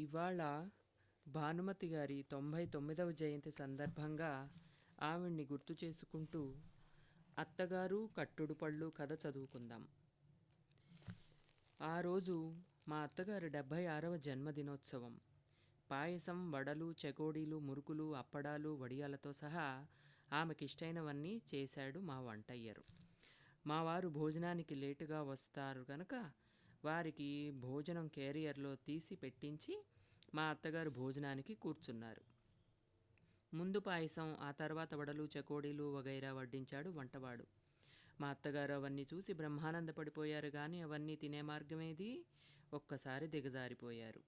ఇవాళ భానుమతి గారి తొంభై తొమ్మిదవ జయంతి సందర్భంగా ఆవిడ్ని గుర్తు చేసుకుంటూ అత్తగారు కట్టుడు పళ్ళు కథ చదువుకుందాం. ఆ రోజు మా అత్తగారి డెబ్భై ఆరవ జన్మదినోత్సవం. పాయసం వడలు చెకోడీలు మురుకులు అప్పడాలు వడియాలతో సహా ఆమెకిష్టమైనవన్నీ చేశాడు మా వంటయ్యరు. మా వారు భోజనానికి లేటుగా వస్తారు కనుక వారికి భోజనం క్యారియర్లో తీసి పెట్టించి మా అత్తగారు భోజనానికి కూర్చున్నారు. ముందు పాయసం ఆ తర్వాత వడలు చకోడీలు వగైరా వడ్డించాడు వంటవాడు. మా అత్తగారు అవన్నీ చూసి బ్రహ్మానందపడిపోయారు కానీ అవన్నీ తినే మార్గమేది? ఒక్కసారి దిగజారిపోయారు.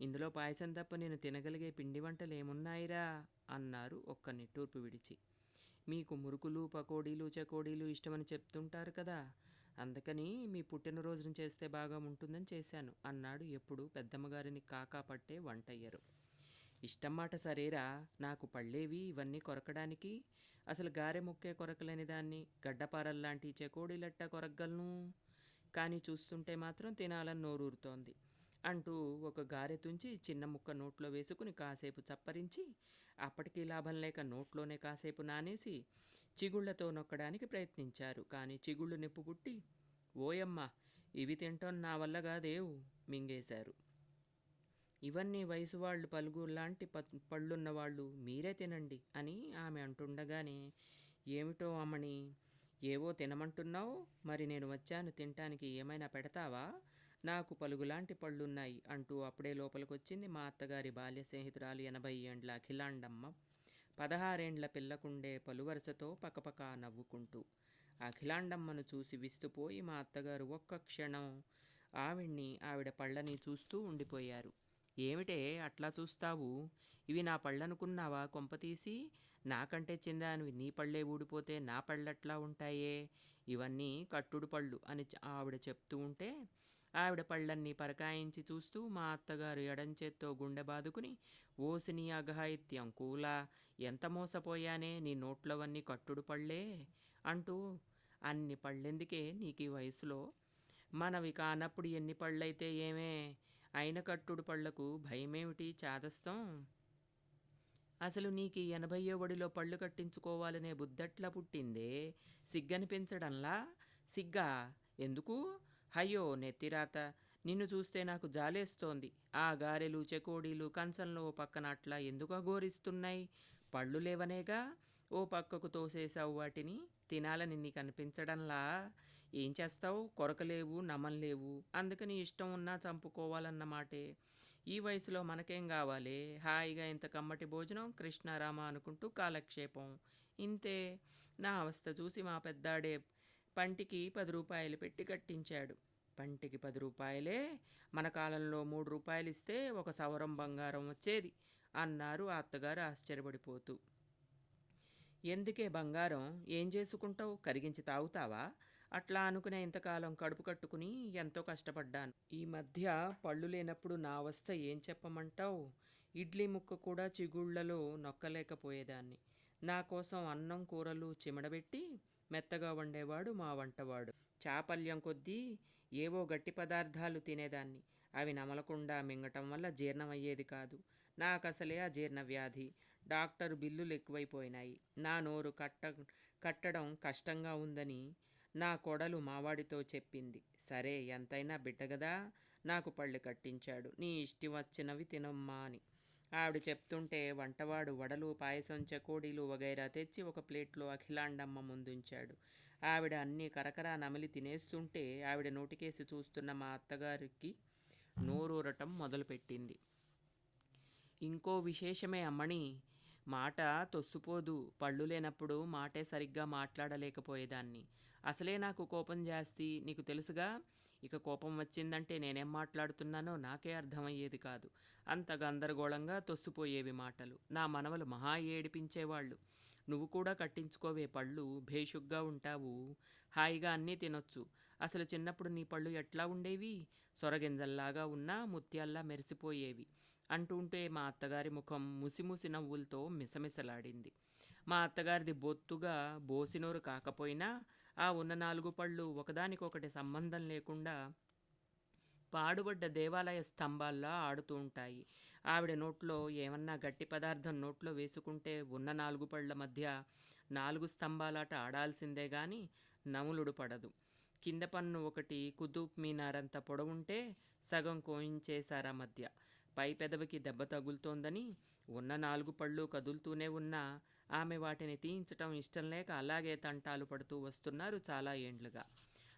ఇందులో పాయసం తప్ప నేను తినగలిగే పిండి వంటలు ఏమున్నాయిరా? అన్నారు ఒక్క నిట్టూర్పు విడిచి. మీకు మురుకులు పకోడీలు చకోడీలు ఇష్టమని చెప్తుంటారు కదా అందుకని మీ పుట్టినరోజున చేస్తే బాగా ఉంటుందని చేశాను. అన్నాడు ఎప్పుడు పెద్దమ్మగారిని కాకా పట్టే వంటయ్యరు. ఇష్టం మాట సరేరా నాకు పళ్ళేవి ఇవన్నీ కొరకడానికి. అసలు గారె ముక్కే కొరకలేని దాన్ని గడ్డపారల్లాంటి చెకోడీలట్ట కొరగలను కానీ చూస్తుంటే మాత్రం తినాలని నోరూరుతోంది. అంటూ ఒక గారె తుంచి చిన్న ముక్క నోట్లో వేసుకుని కాసేపు చప్పరించి అప్పటికీ లాభం లేక నోట్లోనే కాసేపు నానేసి చిగుళ్ళతో నొక్కడానికి ప్రయత్నించారు. కానీ చిగుళ్ళు నిప్పు పుట్టి ఓయమ్మ ఇవి తింటాం నా వల్ల కాదేవు మింగేశారు. ఇవన్నీ వయసు వాళ్ళు పలుగురు లాంటి ప పళ్ళున్న వాళ్ళు మీరే తినండి అని ఆమె అంటుండగానే ఏమిటో అమ్మని ఏవో తినమంటున్నావు? మరి నేను వచ్చాను తినటానికి ఏమైనా పెడతావా? నాకు పలుగులాంటి పళ్ళున్నాయి అంటూ అప్పుడే లోపలికొచ్చింది మా అత్తగారి బాల్య స్నేహితురాలు ఎనభై ఏండ్ల అఖిలాండమ్మ పదహారేండ్ల పిల్లకుండే పలువరసతో పకపక నవ్వుకుంటూ అఖిలాండమ్మను చూసి విస్తుపోయి మా అత్తగారు ఒక్క క్షణం ఆవిడ్ని ఆవిడ పళ్ళని చూస్తూ ఉండిపోయారు. ఏమిటే అట్లా చూస్తావు? ఇవి నా పళ్ళనుకున్నావా కొంపతీసి? నాకంటే చిందానివి నీ పళ్ళే ఊడిపోతే నా పళ్ళట్లా ఉంటాయే? ఇవన్నీ కట్టుడు పళ్ళు అని ఆవిడ చెప్తూ ఉంటే ఆవిడ పళ్ళన్నీ పరకాయించి చూస్తూ మా అత్తగారు ఎడంచేత్తో గుండె బాదుకుని ఓసిని అఘాయిత్యం కూలా ఎంత మోసపోయానే నీ నోట్లవన్నీ కట్టుడు పళ్ళే అంటూ అన్ని పళ్ళెందుకే నీకు ఈ వయసులో? మనవి కానప్పుడు ఎన్ని పళ్ళైతే ఏమే? అయిన కట్టుడు పళ్ళకు భయమేమిటి చాదస్తం? అసలు నీకు ఈ ఎనభయ్యో ఒడిలో పళ్ళు కట్టించుకోవాలనే బుద్ధట్లా పుట్టిందే? సిగ్గనిపించడంలా? సిగ్గా? ఎందుకు? అయ్యో నెత్తిరాత నిన్ను చూస్తే నాకు జాలేస్తోంది. ఆ గారెలు చెకోడీలు కంచంలో ఓ పక్కన అట్లా ఎందుకు అఘోరిస్తున్నాయి? పళ్ళు లేవనేగా? ఓ పక్కకు తోసేసావు వాటిని తినాలని నీకు అనిపించడంలా ఏం చేస్తావు? కొరకలేవు నమల్లేవు అందుకని ఇష్టం ఉన్నా చంపుకోవాలన్నమాటే ఈ వయసులో మనకేం కావాలి? హాయిగా ఇంత కమ్మటి భోజనం కృష్ణారామ అనుకుంటూ కాలక్షేపం. ఇంతే. నా అవస్థ చూసి మా పెద్దాడే పంటికి పది రూపాయలు పెట్టి కట్టించాడు. పంటికి పది రూపాయలే మన కాలంలో మూడు రూపాయలు ఇస్తే ఒక సవరం బంగారం వచ్చేది అన్నారు అత్తగారు ఆశ్చర్యపడిపోతూ. ఎందుకే బంగారం? ఏం చేసుకుంటావు? కరిగించి తాగుతావా? అట్లా అనుకునే ఇంతకాలం కడుపు కట్టుకుని ఎంతో కష్టపడ్డాను. ఈ మధ్య పళ్ళు లేనప్పుడు నా అవస్థ ఏం చెప్పమంటావు? ఇడ్లీ ముక్క కూడా చిగుళ్ళలో నొక్కలేకపోయేదాన్ని. నా కోసం అన్నం కూరలు చిమడబెట్టి మెత్తగా వండేవాడు మా వంటవాడు. చాపల్యం కొద్దీ ఏవో గట్టి పదార్థాలు తినేదాన్ని. అవి నమలకుండా మింగటం వల్ల జీర్ణమయ్యేది కాదు. నాకసలే అజీర్ణ వ్యాధి డాక్టర్ బిల్లులు ఎక్కువైపోయినాయి. నా నోరు కట్ట కట్టడం కష్టంగా ఉందని నా కొడలు మావాడితో చెప్పింది. సరే ఎంతైనా బిడ్డగదా నాకు పళ్ళు కట్టించాడు. నీ ఇష్టి వచ్చినవి తినమ్మా అని. ఆవిడ చెప్తుంటే వంటవాడు వడలు పాయసం చకోడీలు వగైరా తెచ్చి ఒక ప్లేట్లో అఖిలాండమ్మ ముందుంచాడు. ఆవిడ అన్నీ కరకరా నమిలి తినేస్తుంటే ఆవిడ నోటికేసి చూస్తున్న మా అత్తగారికి నోరూరటం మొదలుపెట్టింది. ఇంకో విశేషమే అమ్మణి మాట తొస్సుపోదు. పళ్ళు లేనప్పుడు మాటే సరిగ్గా మాట్లాడలేకపోయేదాన్ని. అసలే నాకు కోపం జాస్తి. నీకు తెలుసుగా ఇక కోపం వచ్చిందంటే నేనేం మాట్లాడుతున్నానో నాకే అర్థమయ్యేది కాదు. అంత గందరగోళంగా తొస్సుపోయేవి మాటలు. నా మనవలు మహా ఏడిపించేవాళ్ళు. నువ్వు కూడా కట్టించుకోవే పళ్ళు. భేషుగ్గా ఉంటావు. హాయిగా అన్నీ తినొచ్చు. అసలు చిన్నప్పుడు నీ పళ్ళు ఎట్లా ఉండేవి? సొరగింజల్లాగా ఉన్నా ముత్యాల్లా మెరిసిపోయేవి అంటుంటే మా అత్తగారి ముఖం ముసిముసి నవ్వులతో మిసమిసలాడింది. మా అత్తగారిది బొత్తుగా బోసినోరు కాకపోయినా ఆ ఉన్న నాలుగు పళ్ళు ఒకదానికొకటి సంబంధం లేకుండా పాడుబడ్డ దేవాలయ స్తంభాల్లా ఆడుతూ ఉంటాయి. ఆవిడ నోట్లో ఏమన్నా గట్టి పదార్థం నోట్లో వేసుకుంటే ఉన్న నాలుగు పళ్ళ మధ్య నాలుగు స్తంభాలాట ఆడాల్సిందే గాని నములుడు పడదు. కింద పన్ను ఒకటి కుతుబ్ మీనారంత పొడవుంటే సగం కోయించేశారా మధ్య. పై పెదవికి దెబ్బ తగులుతోందని ఉన్న నాలుగు పళ్ళు కదులుతూనే ఉన్నా ఆమె వాటిని తీయించటం ఇష్టం లేక అలాగే తంటాలు పడుతూ వస్తున్నారు చాలా ఏండ్లుగా.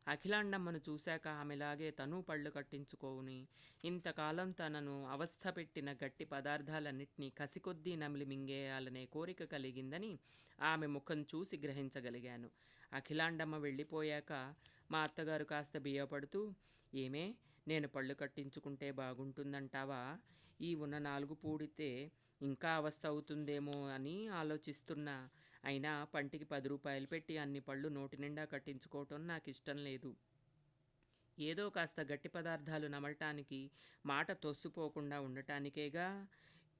అఖిలాండమ్మను చూశాక ఆమెలాగే తను పళ్ళు కట్టించుకోని ఇంతకాలం తనను అవస్థ పెట్టిన గట్టి పదార్థాలన్నింటినీ కసికొద్దీ నమిలి మింగేయాలనే కోరిక కలిగిందని ఆమె ముఖం చూసి గ్రహించగలిగాను. అఖిలాండమ్మ వెళ్ళిపోయాక మా అత్తగారు కాస్త బియ్యపడుతూ ఏమే నేను పళ్ళు కట్టించుకుంటే బాగుంటుందంటావా? ఈ ఉన్న నాలుగు పూడితే ఇంకా అవస్థ అవుతుందేమో అని ఆలోచిస్తున్నా. అయినా పంటికి పది రూపాయలు పెట్టి అన్ని పళ్ళు నోటి నిండా కట్టించుకోవటం నాకు ఇష్టం లేదు. ఏదో కాస్త గట్టి పదార్థాలు నమలటానికి మాట తొస్సుపోకుండా ఉండటానికేగా.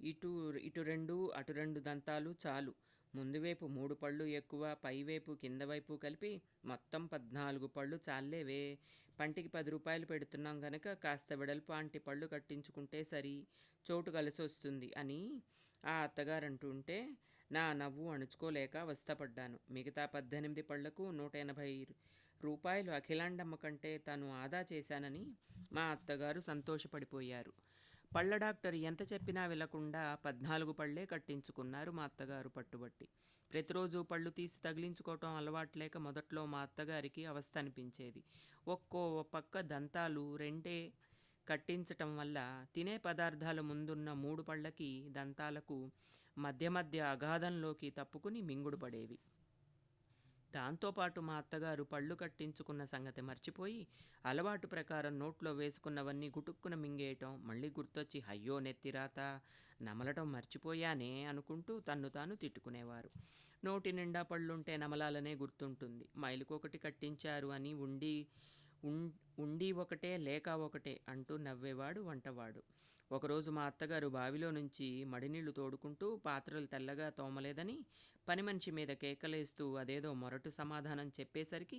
ఇటు ఇటు రెండు అటు రెండు దంతాలు చాలు. ముందువైపు మూడు పళ్ళు ఎక్కువ పైవైపు కింద వైపు కలిపి మొత్తం పద్నాలుగు పళ్ళు చాలేవే పంటికి పది రూపాయలు పెడుతున్నాం గనక కాస్త వెడల్పు అంటి పళ్ళు కట్టించుకుంటే సరి చోటు కలిసి వస్తుంది అని ఆ అత్తగారు అంటుంటే నా నవ్వు అణుచుకోలేక అవస్థపడ్డాను. మిగతా పద్దెనిమిది పళ్ళకు నూట ఎనభై రూపాయలు అఖిలాండమ్మ కంటే తాను ఆదా చేశానని మా అత్తగారు సంతోషపడిపోయారు. పళ్ళ డాక్టర్ ఎంత చెప్పినా వినకుండా పద్నాలుగు పళ్ళే కట్టించుకున్నారు మా అత్తగారు పట్టుబట్టి. ప్రతిరోజు పళ్ళు తీసి తగిలించుకోవటం అలవాట్లేక మొదట్లో మా అత్తగారికి అవస్థ అనిపించేది. ఒక్కో పక్క దంతాలు రెండే కట్టించటం వల్ల తినే పదార్థాల ముందున్న మూడు పళ్ళకి దంతాలకు మధ్య మధ్య అగాధంలోకి తప్పుకుని మింగుడు పడేవి దాంతోపాటు మా అత్తగారు పళ్ళు కట్టించుకున్న సంగతి మర్చిపోయి అలవాటు ప్రకారం నోట్లో వేసుకున్నవన్నీ గుటుక్కున మింగేయటం మళ్ళీ గుర్తొచ్చి అయ్యో నెత్తిరాత నమలటం మర్చిపోయానే అనుకుంటూ తన్ను తాను తిట్టుకునేవారు. నోటి నిండా పళ్ళుంటే నమలాలనే గుర్తుంటుంది. మైలుకొకటి కట్టించారు అని ఉండి ఉం- ఉండి ఒకటే లేక ఒకటే అంటూ నవ్వేవాడు వంటవాడు. ఒకరోజు మా అత్తగారు బావిలో నుంచి మడినీళ్ళు తోడుకుంటూ పాత్రలు తెల్లగా తోమలేదని పని మనిషి మీద కేకలేస్తూ అదేదో మొరటు సమాధానం చెప్పేసరికి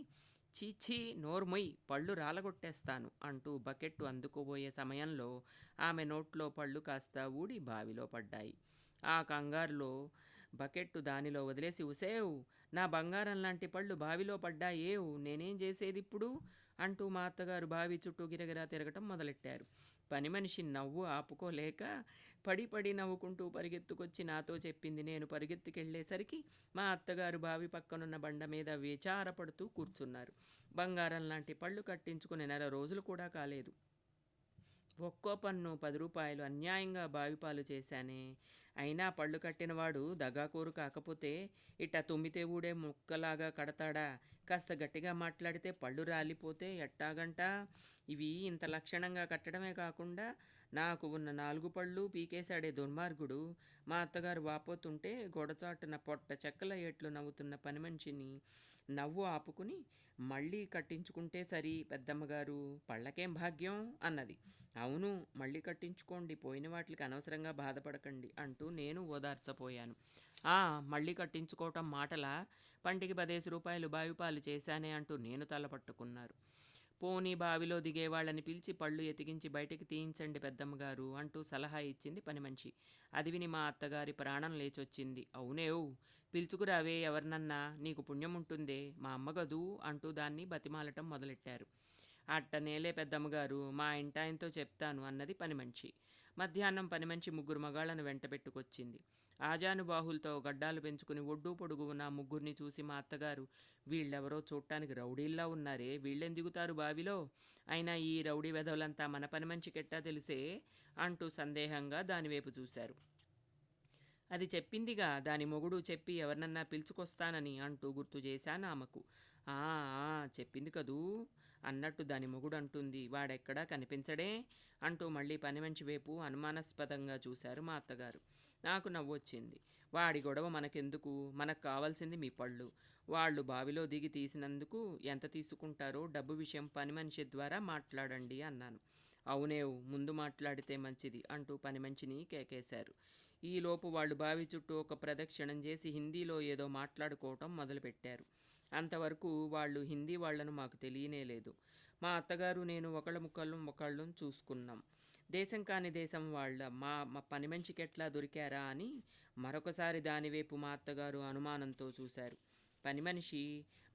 చీచీ నోర్మొయ్ పళ్ళు రాలగొట్టేస్తాను అంటూ బకెట్టు అందుకోబోయే సమయంలో ఆమె నోట్లో పళ్ళు కాస్త ఊడి బావిలో పడ్డాయి. ఆ కంగారులో బకెట్టు దానిలో వదిలేసి ఉసేవు నా బంగారం లాంటి పళ్ళు బావిలో పడ్డాయేవు నేనేం చేసేది ఇప్పుడు అంటూ మా అత్తగారు బావి చుట్టూ గిరగిరా తిరగటం మొదలెట్టారు. పని మనిషి నవ్వు ఆపుకోలేక పడి పడి నవ్వుకుంటూ పరిగెత్తుకొచ్చి నాతో చెప్పింది. నేను పరిగెత్తుకెళ్ళేసరికి మా అత్తగారు బావి పక్కనున్న బండ మీద విచారపడుతూ కూర్చున్నారు. బంగారం లాంటి పళ్ళు కట్టించుకుని నెల రోజులు కూడా కాలేదు. ఒక్కో పన్ను పది రూపాయలు అన్యాయంగా బావిపాలు చేశానే. అయినా పళ్ళు కట్టినవాడు దగాకోరు కాకపోతే ఇట్ట తుమ్మితే ఊడే ముక్కలాగా కడతాడా? కాస్త గట్టిగా మాట్లాడితే పళ్ళు రాలిపోతే ఎట్టాగంట? ఇవి ఇంత లక్షణంగా కట్టడమే కాకుండా నాకు ఉన్న నాలుగు పళ్ళు పీకేశాడే దుర్మార్గుడు. మా అత్తగారు వాపోతుంటే గొడచాటున పొట్ట చెక్కల ఏట్లు నవ్వుతున్న పని మనిషిని నవ్వు ఆపుకుని మళ్ళీ కట్టించుకుంటే సరి పెద్దమ్మగారు. పళ్ళకేం భాగ్యం? అన్నది. అవును మళ్ళీ కట్టించుకోండి పోయిన వాటికి అనవసరంగా బాధపడకండి అంటూ నేను ఓదార్చపోయాను. ఆ మళ్ళీ కట్టించుకోవటం మాటలా? పంటికి పదేసి రూపాయలు బావిపాలు చేశానే అంటూ నేను తల పట్టుకున్నారు పోనీ బావిలో దిగేవాళ్ళని పిలిచి పళ్ళు ఎతికించి బయటికి తీయించండి పెద్దమ్మగారు అంటూ సలహా ఇచ్చింది పని మనిషి. అది విని మా అత్తగారి ప్రాణం లేచొచ్చింది. అవునేవ్ పిలుచుకురావే ఎవరినన్నా నీకు పుణ్యం ఉంటుందే మా అమ్మగదు అంటూ దాన్ని బతిమాలటం మొదలెట్టారు. అట్టనేలే పెద్దమ్మగారు మా ఇంటాయనతో చెప్తాను అన్నది పని మనిషి. మధ్యాహ్నం పని మంచి ముగ్గురు మగాళ్ళను వెంట పెట్టుకొచ్చింది. ఆజానుబాహులతో గడ్డాలు పెంచుకుని ఒడ్డు పొడుగు ఉన్న ముగ్గురిని చూసి మా అత్తగారు వీళ్ళెవరో చూడటానికి రౌడీల్లా ఉన్నారే వీళ్ళెం దిగుతారు బావిలో? అయినా ఈ రౌడీ వెధవులంతా మన పని కెట్టా తెలిసే? అంటూ సందేహంగా దానివైపు చూశారు. అది చెప్పిందిగా దాని మొగుడు చెప్పి ఎవరినన్నా పిలుచుకొస్తానని అంటూ గుర్తు చేశాను ఆమెకు. "ఆ, చెప్పింది కదూ? అన్నట్టు దాని మొగుడు అంటుంది. వాడెక్కడా కనిపించడే? అంటూ మళ్ళీ పని మంచి వైపు అనుమానాస్పదంగా చూశారు మా అత్తగారు. నాకు నవ్వొచ్చింది. వాడి గొడవ మనకెందుకు? మనకు కావాల్సింది మీ పళ్ళు. వాళ్ళు బావిలో దిగి తీసినందుకు ఎంత తీసుకుంటారో డబ్బు విషయం పని మనిషి ద్వారా మాట్లాడండి అన్నాను. అవునేవు ముందు మాట్లాడితే మంచిది అంటూ పని మంచిని కేకేశారు. ఈలోపు వాళ్ళు బావి చుట్టూ ఒక ప్రదక్షిణం చేసి హిందీలో ఏదో మాట్లాడుకోవటం మొదలుపెట్టారు. అంతవరకు వాళ్ళు హిందీ వాళ్ళను మాకు తెలియనే లేదు. మా అత్తగారు నేను ఒకళ్ళ ముక్కళ్ళు ఒకళ్ళు చూసుకున్నాం. దేశం కాని దేశం వాళ్ళ మా మా పని మనిషికి ఎట్లా దొరికారా అని మరొకసారి దానివైపు మా అత్తగారు అనుమానంతో చూశారు. పని మనిషి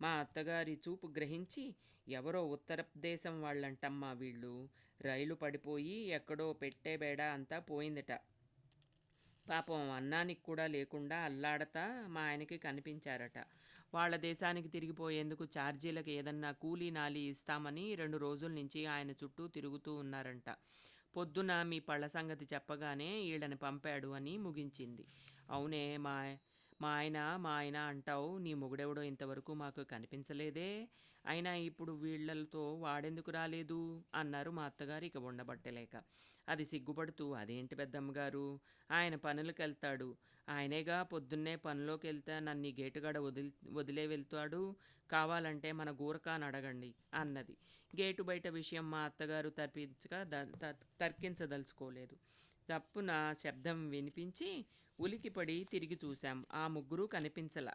మా అత్తగారి చూపు గ్రహించి ఎవరో ఉత్తరప్రదేశం వాళ్ళంటమ్మా వీళ్ళు. రైలు పడిపోయి ఎక్కడో పెట్టే బేడ అంతా పోయిందట. పాపం అన్నానికి కూడా లేకుండా అల్లాడతా మా ఆయనకి కనిపించారట. వాళ్ళ దేశానికి తిరిగిపోయేందుకు ఛార్జీలకు ఏదన్నా కూలీ నాలి ఇస్తామని రెండు రోజుల నుంచి ఆయన చుట్టూ తిరుగుతూ ఉన్నారంట. పొద్దున మీ పళ్ళ సంగతి చెప్పగానే వీళ్ళని పంపాడు అని ముగించింది. అవునే మా మా ఆయన మా ఆయన అంటావు నీ మొగుడెవడో ఇంతవరకు మాకు కనిపించలేదే. అయినా ఇప్పుడు వీళ్ళతో వాడెందుకు రాలేదు? అన్నారు మా అత్తగారు ఇక ఉండబట్టలేక. అది సిగ్గుపడుతూ అదేంటి పెద్దమ్మగారు? ఆయన పనులకు వెళ్తాడు ఆయనేగా పొద్దున్నే పనిలోకి వెళ్తే నన్ను ఈ గేటుగాడ వదిలి వదిలే వెళ్తాడు. కావాలంటే మన గూరకాని అడగండి అన్నది. గేటు బయట విషయం మా అత్తగారు తర్పించక తర్కించదలుచుకోలేదు. తప్పున శబ్దం వినిపించి ఉలికిపడి తిరిగి చూశాం. ఆ ముగ్గురు కనిపించలా.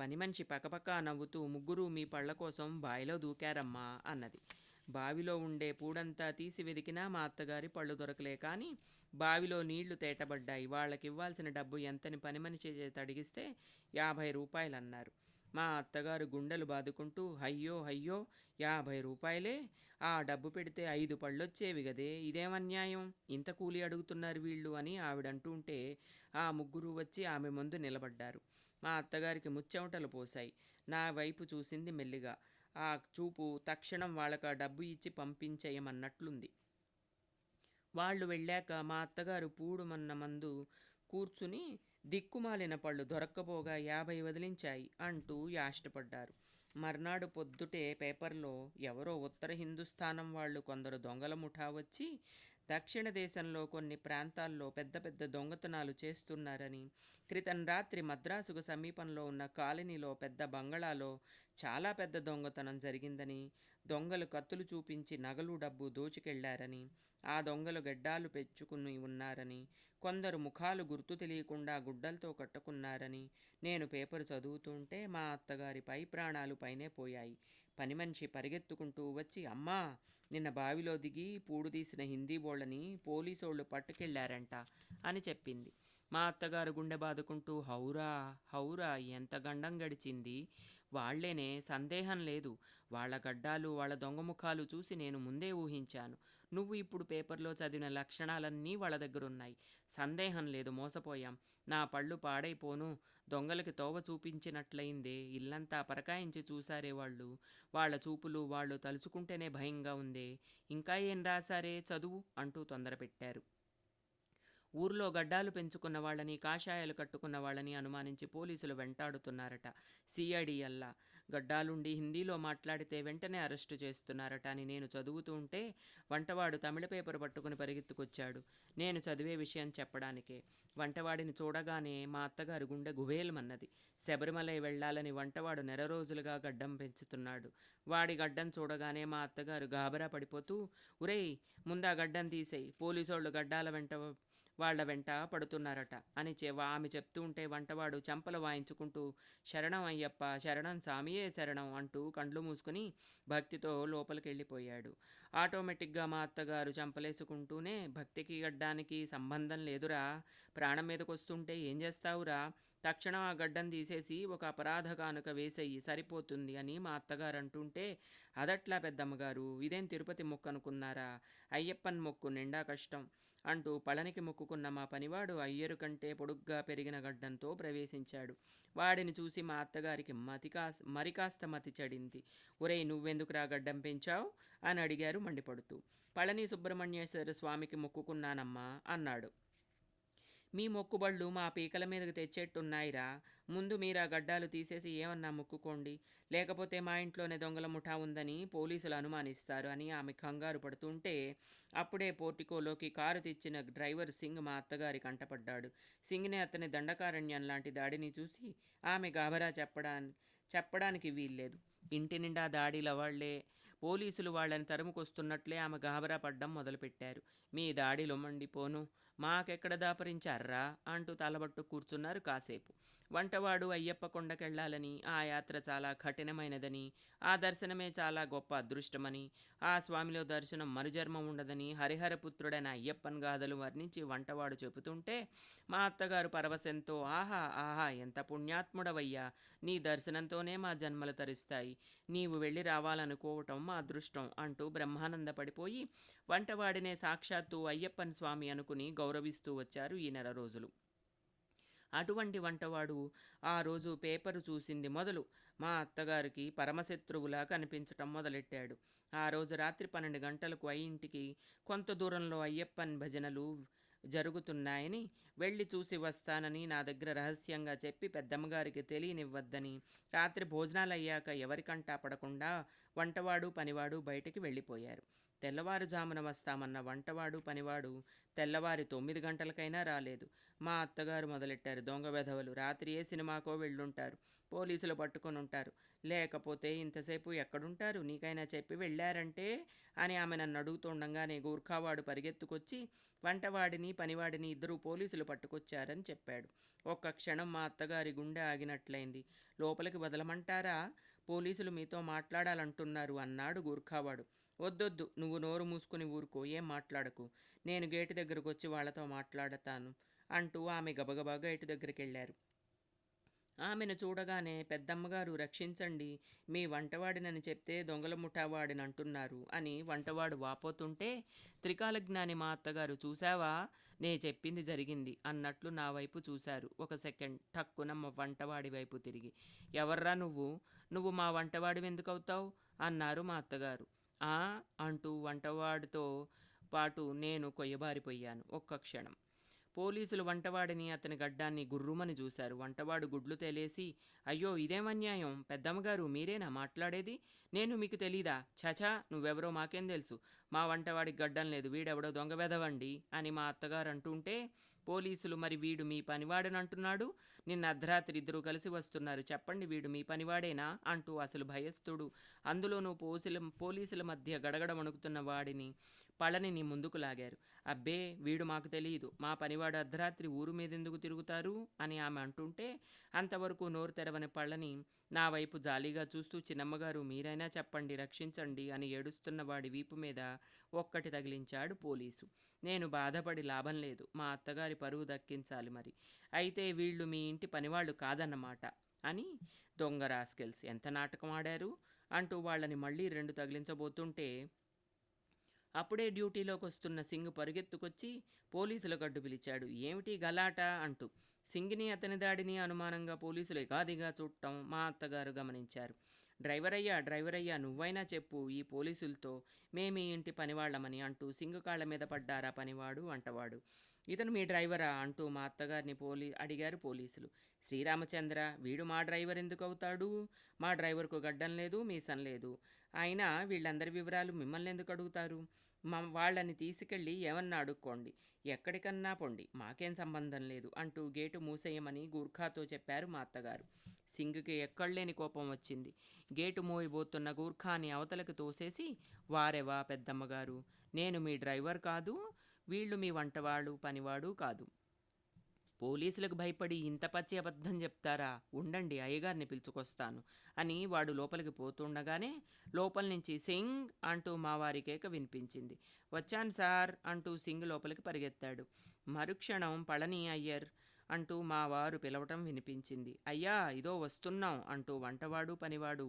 పని మనిషి పకపక నవ్వుతూ ముగ్గురు మీ పళ్ళ కోసం బావిలో దూకారమ్మా అన్నది. బావిలో ఉండే పూడంతా తీసి వెదికినా మా అత్తగారి పళ్ళు దొరకలే కానీ బావిలో నీళ్ళు తేటబడ్డాయి. వాళ్ళకి ఇవ్వాల్సిన డబ్బు ఎంతని పని మనిషి చేత అడిగిస్తే యాభై రూపాయలు అన్నారు మా అత్తగారు గుండెలు బాదుకుంటూ అయ్యో అయ్యో యాభై రూపాయలే. ఆ డబ్బు పెడితే ఐదు పళ్ళొచ్చేవి గదే. ఇదేమన్యాయం? ఇంత కూలి అడుగుతున్నారు వీళ్ళు అని ఆవిడంటుంటే ఆ ముగ్గురు వచ్చి ఆమె ముందు నిలబడ్డారు. మా అత్తగారికి ముచ్చెమటలు పోశాయి. నా వైపు చూసింది మెల్లిగా. ఆ చూపు తక్షణం వాళ్ళకు ఆ డబ్బు ఇచ్చి పంపించేయమన్నట్లుంది. వాళ్ళు వెళ్ళాక మా అత్తగారు పూడుమన్న మందు కూర్చుని దిక్కుమాలిన పళ్ళు దొరక్కపోగా యాభై వదిలించాయి అంటూ యాష్టపడ్డారు. మర్నాడు పొద్దుటే పేపర్లో ఎవరో ఉత్తర హిందుస్థానం వాళ్ళు కొందరు దొంగల ముఠా వచ్చి దక్షిణ దేశంలో కొన్ని ప్రాంతాల్లో పెద్ద పెద్ద దొంగతనాలు చేస్తున్నారని క్రితం రాత్రి మద్రాసుకు సమీపంలో ఉన్న కాలనీలో పెద్ద బంగళాలో చాలా పెద్ద దొంగతనం జరిగిందని దొంగలు కత్తులు చూపించి నగలు డబ్బు దోచుకెళ్ళారని ఆ దొంగలు గడ్డాలు పెంచుకుని ఉన్నారని కొందరు ముఖాలు గుర్తు తెలియకుండా గుడ్డలతో కట్టుకున్నారని నేను పేపర్ చదువుతుంటే మా అత్తగారి పై ప్రాణాలు పైనే పోయాయి. పని మనిషి పరిగెత్తుకుంటూ వచ్చి అమ్మా నిన్న బావిలో దిగి పూడు తీసిన హిందీ బోళ్ళని పోలీసోళ్ళు పట్టుకెళ్ళారంట అని చెప్పింది. మా అత్తగారు గుండె బాదుకుంటూ హౌరా హౌరా ఎంత గండం గడిచింది? వాళ్ళేనే సందేహం లేదు. వాళ్ళ గడ్డాలు వాళ్ళ దొంగ ముఖాలు చూసి నేను ముందే ఊహించాను. నువ్వు ఇప్పుడు పేపర్లో చదివిన లక్షణాలన్నీ వాళ్ళ దగ్గరున్నాయి. సందేహం లేదు మోసపోయాం. నా పళ్ళు పాడైపోను. దొంగలకి తోవ చూపించినట్లయిందే. ఇల్లంతా పరకాయించి చూసారే వాళ్ళు. వాళ్ళ చూపులు వాళ్ళు తలుచుకుంటేనే భయంగా ఉందే. ఇంకా ఏం రాసారే చదువు? అంటూ తొందరపెట్టారు. ఊర్లో గడ్డాలు పెంచుకున్న వాళ్ళని కాషాయాలు కట్టుకున్న వాళ్ళని అనుమానించి పోలీసులు వెంటాడుతున్నారట. సిఐడిఎల్లా గడ్డాలుండి హిందీలో మాట్లాడితే వెంటనే అరెస్టు చేస్తున్నారట అని నేను చదువుతూ ఉంటే వంటవాడు తమిళ పేపర్ పట్టుకుని పరిగెత్తుకొచ్చాడు. నేను చదివే విషయం చెప్పడానికే. వంటవాడిని చూడగానే మా అత్తగారు గుండె గువేలమన్నది శబరిమలై వెళ్ళాలని వంటవాడు నెల రోజులుగా గడ్డం పెంచుతున్నాడు. వాడి గడ్డం చూడగానే మా అత్తగారు గాబరా పడిపోతూ ఉరేయ్ ముందా గడ్డం తీసేయి. పోలీసోళ్ళు గడ్డాల వెంట వాళ్ళ వెంట పడుతున్నారట. అని చె ఆమె చెప్తూ ఉంటే వంటవాడు చెంపలు వాయించుకుంటూ శరణం అయ్యప్ప శరణం సామియే శరణం అంటూ కండ్లు మూసుకుని భక్తితో లోపలికి వెళ్ళిపోయాడు ఆటోమేటిక్గా మా అత్తగారు చంపలేసుకుంటూనే భక్తికి గడ్డానికి సంబంధం లేదురా. ప్రాణం మీదకొస్తుంటే ఏం చేస్తావురా? తక్షణం ఆ గడ్డం తీసేసి ఒక అపరాధ కానుక వేసేయి సరిపోతుంది అని మా అత్తగారు అంటుంటే అదట్లా పెద్దమ్మగారు ఇదేం తిరుపతి మొక్కు అనుకున్నారా అయ్యప్పన్ మొక్కు నిండా కష్టం అంటూ పళనికి మొక్కుకున్న మా పనివాడు అయ్యరు కంటే పొడుగ్గా పెరిగిన గడ్డంతో ప్రవేశించాడు. వాడిని చూసి మా అత్తగారికి మతి కాస్ మరి కాస్త మతి చడింది. ఒరేయ్ నువ్వెందుకురా గడ్డం పెంచావు? అని అడిగారు మండిపడుతూ. పళని సుబ్రహ్మణ్యేశ్వర స్వామికి మొక్కుకున్నానమ్మా అన్నాడు. మీ మొక్కుబళ్ళు మా పీకల మీదకి తెచ్చేట్టున్నాయిరా. ముందు మీరు ఆ గడ్డాలు తీసేసి ఏమన్నా మొక్కుకోండి. లేకపోతే మా ఇంట్లోనే దొంగల ముఠా ఉందని పోలీసులు అనుమానిస్తారు అని ఆమె కంగారు పడుతుంటే అప్పుడే పోర్టికోలోకి కారు తెచ్చిన డ్రైవర్ సింగ్ మా అత్తగారి కంటపడ్డాడు. సింగ్నే అతని దండకారణ్యం లాంటి దాడిని చూసి ఆమె గాబరా చెప్పడానికి చెప్పడానికి వీల్లేదు. ఇంటి నిండా దాడిల వాళ్ళే పోలీసులు వాళ్ళని తరుముకొస్తున్నట్లే ఆమె గాబరా పడ్డం మొదలుపెట్టారు. మీ దాడిలో మండిపోను. మాకెక్కడ దాపరించారా అంటూ తలబట్టు కూర్చున్నారు కాసేపు. వంటవాడు అయ్యప్ప కొండకెళ్ళాలని ఆ యాత్ర చాలా కఠినమైనదని ఆ దర్శనమే చాలా గొప్ప అదృష్టమని ఆ స్వామిలో దర్శనం మరుజర్మం ఉండదని హరిహరపుత్రుడైన అయ్యప్పన్ గాథలు వర్ణించి వంటవాడు చెబుతుంటే మా అత్తగారు పరవశంతో ఆహా ఆహా ఎంత పుణ్యాత్ముడవయ్యా! నీ దర్శనంతోనే మా జన్మలు తరిస్తాయి. నీవు వెళ్ళి రావాలనుకోవటం మా అదృష్టం అంటూ బ్రహ్మానందపడిపోయి వంటవాడినే సాక్షాత్తు అయ్యప్పన్ స్వామి అనుకుని గౌరవిస్తూ వచ్చారు ఈ నెల రోజులు. అటువంటి వంటవాడు ఆ రోజు పేపరు చూసింది మొదలు. మా అత్తగారికి పరమశత్రువులా కనిపించటం మొదలెట్టాడు. ఆ రోజు రాత్రి పన్నెండు గంటలకు అయ్యింటికి కొంత దూరంలో అయ్యప్పన్ భజనలు జరుగుతున్నాయని వెళ్ళి చూసి వస్తానని నా దగ్గర రహస్యంగా చెప్పి పెద్దమ్మగారికి తెలియనివ్వద్దని రాత్రి భోజనాలు అయ్యాక ఎవరికంటా పడకుండా వంటవాడు పనివాడు బయటికి వెళ్ళిపోయారు. తెల్లవారుజామున వస్తామన్న వంటవాడు పనివాడు తెల్లవారి తొమ్మిది గంటలకైనా రాలేదు. మా అత్తగారు మొదలెట్టారు. దొంగ వెధవలు రాత్రి ఏ సినిమాకో వెళ్ళుంటారు. పోలీసులు పట్టుకొని ఉంటారు లేకపోతే ఇంతసేపు ఎక్కడుంటారు? నీకైనా చెప్పి వెళ్ళారంటే? అని ఆమె నన్ను అడుగుతుండగానే గూర్ఖావాడు పరిగెత్తుకొచ్చి వంటవాడిని పనివాడిని ఇద్దరు పోలీసులు పట్టుకొచ్చారని చెప్పాడు. ఒక్క క్షణం మా అత్తగారి గుండె ఆగినట్లయింది. లోపలికి వదలమంటారా? పోలీసులు మీతో మాట్లాడాలంటున్నారు అన్నాడు గూర్ఖావాడు. వద్దొద్దు నువ్వు నోరు మూసుకుని ఊరుకో ఏం మాట్లాడకు. నేను గేటు దగ్గరకు వచ్చి వాళ్ళతో మాట్లాడతాను అంటూ ఆమె గబగబా గేటు దగ్గరికి వెళ్ళారు ఆమెను చూడగానే పెద్దమ్మగారు రక్షించండి మీ వంటవాడినని చెప్తే దొంగల ముఠావాడిని అంటున్నారు అని వంటవాడు వాపోతుంటే త్రికాలజ్ఞాని మా అత్తగారు చూశావా? నే చెప్పింది జరిగింది అన్నట్లు నా వైపు చూశారు. ఒక సెకండ్ టక్కున మా వంటవాడి వైపు తిరిగి ఎవర్రా నువ్వు? నువ్వు మా వంటవాడివి ఎందుకు అవుతావు అన్నారు మా అత్తగారు. ఆ అంటూ వంటవాడితో పాటు నేను కొయ్యబారిపోయాను ఒక్క క్షణం. పోలీసులు వంటవాడిని అతని గడ్డాన్ని గుర్రుమని చూశారు. వంటవాడు గుడ్లు తేలేసి అయ్యో ఇదేం అన్యాయం? పెద్దమ్మగారు మీరేనా మాట్లాడేది? నేను మీకు తెలీదా? చచా నువ్వెవరో మాకేం తెలుసు? మా వంటవాడికి గడ్డం లేదు వీడెవడో దొంగ వెదవండి అని మా అత్తగారు అంటుంటే పోలీసులు మరి వీడు మీ పనివాడనంటున్నాడు? నిన్న అర్ధరాత్రి ఇద్దరు కలిసి వస్తున్నారు. చెప్పండి వీడు మీ పనివాడేనా? అంటూ అసలు భయస్థుడు. అందులోనూ పోసుల పోలీసుల మధ్య గడగడ వణుకుతున్న వాడిని పళనిని ముందుకు లాగారు. అబ్బే వీడు మాకు తెలియదు. మా పనివాడు అర్ధరాత్రి ఊరు మీద ఎందుకు తిరుగుతారు? అని ఆమె అంటుంటే అంతవరకు నోరు తెరవని పళ్ళని నా వైపు జాలీగా చూస్తూ చిన్నమ్మగారు మీరైనా చెప్పండి రక్షించండి అని ఏడుస్తున్న వాడి వీపు మీద ఒక్కటి తగిలించాడు పోలీసు. నేను బాధపడి లాభం లేదు. మా అత్తగారి పరువు దక్కించాలి మరి. అయితే వీళ్ళు మీ ఇంటి పనివాళ్ళు కాదన్నమాట అని దొంగ రాస్కెల్స్ ఎంత నాటకం ఆడారు? అంటూ వాళ్ళని మళ్ళీ రెండు తగిలించబోతుంటే అప్పుడే డ్యూటీలోకి వస్తున్న సింగ్ పరుగెత్తుకొచ్చి పోలీసుల గడ్డు పిలిచాడు. ఏమిటి గలాట? అంటూ సింగ్ని అతని దాడిని అనుమానంగా పోలీసులు ఏకాదిగా చూడటం మా అత్తగారు గమనించారు. డ్రైవర్ అయ్యా డ్రైవర్ అయ్యా నువ్వైనా చెప్పు ఈ పోలీసులతో మేమీ ఇంటి పనివాళ్ళమని అంటూ సింగు కాళ్ళ మీద పడ్డారా పనివాడు అంటవాడు. ఇతను మీ డ్రైవరా అంటూ మా అత్తగారిని పోలీ అడిగారు పోలీసులు. శ్రీరామచంద్ర వీడు మా డ్రైవర్ ఎందుకు అవుతాడు? మా డ్రైవర్కు గడ్డం లేదు మీసం లేదు. అయినా వీళ్ళందరి వివరాలు మిమ్మల్ని ఎందుకు అడుగుతారు? మా వాళ్ళని తీసుకెళ్ళి ఏమన్నా అడుక్కోండి. ఎక్కడికన్నా పొండి. మాకేం సంబంధం లేదు అంటూ గేటు మూసేయమని గూర్ఖాతో చెప్పారు మా అత్తగారు. సింగ్కి ఎక్కడలేని కోపం వచ్చింది. గేటు మోయిపోతున్న గూర్ఖాని అవతలకు తోసేసి వారెవా పెద్దమ్మగారు? నేను మీ డ్రైవర్ కాదు. వీళ్ళు మీ వంటవాడు పనివాడు కాదు. పోలీసులకు భయపడి ఇంత పచ్చి అబద్ధం చెప్తారా? ఉండండి అయ్యగారిని పిలుచుకొస్తాను అని వాడు లోపలికి పోతుండగానే లోపల నుంచి సింగ్ అంటూ మావారి కేక వినిపించింది. వచ్చాను సార్ అంటూ సింగ్ లోపలికి పరిగెత్తాడు. మరుక్షణం పళని అయ్యర్ అంటూ మా వారు పిలవటం వినిపించింది. అయ్యా ఇదో వస్తున్నాం అంటూ వంటవాడు పనివాడు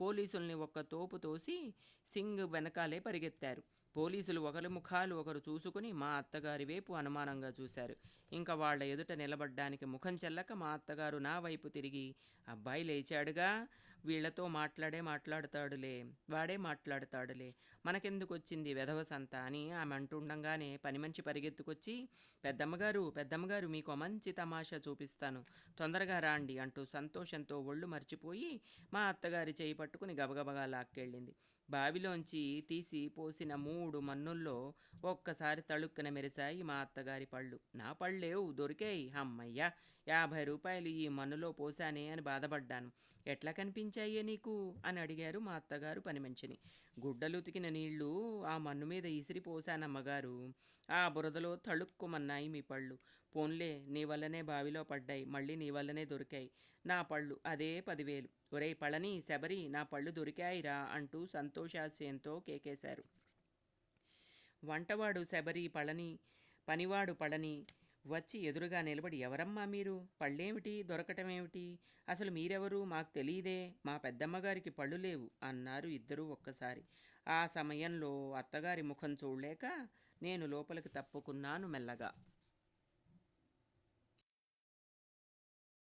పోలీసుల్ని ఒక్క తోపు తోసి సింగ్ వెనకాలే పరిగెత్తారు. పోలీసులు ఒకరి ముఖాలు ఒకరు చూసుకుని మా అత్తగారి వైపు అనుమానంగా చూశారు. ఇంకా వాళ్ళ ఎదుట నిలబడ్డానికి ముఖం చెల్లక మా అత్తగారు నా వైపు తిరిగి అబ్బాయి లేచాడుగా వీళ్ళతో మాట్లాడే మాట్లాడతాడులే వాడే మాట్లాడతాడులే మనకెందుకు వచ్చింది వెధవ సంత? అని ఆమె అంటుండగానే పని మంచి పరిగెత్తుకొచ్చి పెద్దమ్మగారు పెద్దమ్మగారు మీకు మంచి తమాషా చూపిస్తాను. తొందరగా రాండి అంటూ సంతోషంతో ఒళ్ళు మర్చిపోయి మా అత్తగారి చేయి పట్టుకుని గబగబగా లాక్కెళ్ళింది. బావిలోంచి తీసి పోసిన మూడు మన్నుల్లో ఒక్కసారి తళుక్కున మెరిశాయి మా అత్తగారి పళ్ళు. నా పళ్ళేవు దొరికాయి అమ్మయ్యా! యాభై రూపాయలు ఈ మన్నులో పోసానే అని బాధపడ్డాను. ఎట్లా కనిపించాయే నీకు? అని అడిగారు మా అత్తగారు పని మంచిని గుడ్డలుతికిన నీళ్ళు ఆ మన్ను మీద ఇసిరి పోశానమ్మగారు. ఆ బురదలో తళుక్కుమన్నాయి మీ పళ్ళు. పోన్లే నీ వల్లనే బావిలో పడ్డాయి మళ్ళీ నీ వల్లనే దొరికాయి. నా పళ్ళు అదే పదివేలు. ఒరేయ్ పళని శబరి నా పళ్ళు దొరికాయిరా అంటూ సంతోషాశయంతో కేకేశారు. వంటవాడు శబరి పళని పనివాడు పళని వచ్చి ఎదురుగా నిలబడి ఎవరమ్మా మీరు? పళ్ళేమిటి? దొరకటమేమిటి? అసలు మీరెవరు? మాకు తెలియదే మా పెద్దమ్మగారికి పళ్ళు లేవు అన్నారు ఇద్దరూ ఒక్కసారి. ఆ సమయంలో అత్తగారి ముఖం చూడలేక నేను లోపలికి తప్పుకున్నాను మెల్లగా.